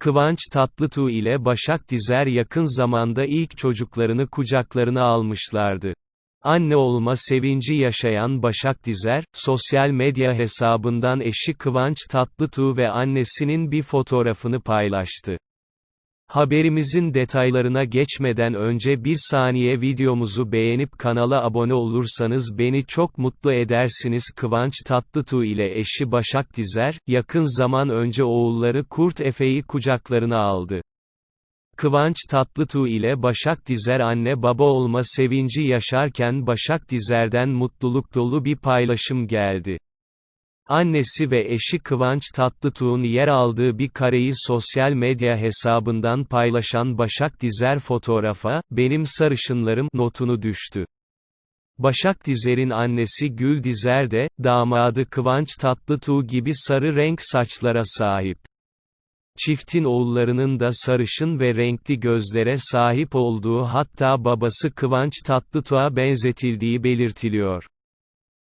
Kıvanç Tatlıtuğ ile Başak Dizer yakın zamanda ilk çocuklarını kucaklarına almışlardı. Anne olma sevinci yaşayan Başak Dizer, sosyal medya hesabından eşi Kıvanç Tatlıtuğ ve annesinin bir fotoğrafını paylaştı. Haberimizin detaylarına geçmeden önce bir saniye videomuzu beğenip kanala abone olursanız beni çok mutlu edersiniz. Kıvanç Tatlıtuğ ile eşi Başak Dizer, yakın zaman önce oğulları Kurt Efe'yi kucaklarına aldı. Kıvanç Tatlıtuğ ile Başak Dizer anne baba olma sevinci yaşarken Başak Dizer'den mutluluk dolu bir paylaşım geldi. Annesi ve eşi Kıvanç Tatlıtuğ'un yer aldığı bir kareyi sosyal medya hesabından paylaşan Başak Dizer fotoğrafa, benim sarışınlarım, notunu düştü. Başak Dizer'in annesi Gül Dizer de, damadı Kıvanç Tatlıtuğ gibi sarı renk saçlara sahip. Çiftin oğullarının da sarışın ve renkli gözlere sahip olduğu hatta babası Kıvanç Tatlıtuğ'a benzetildiği belirtiliyor.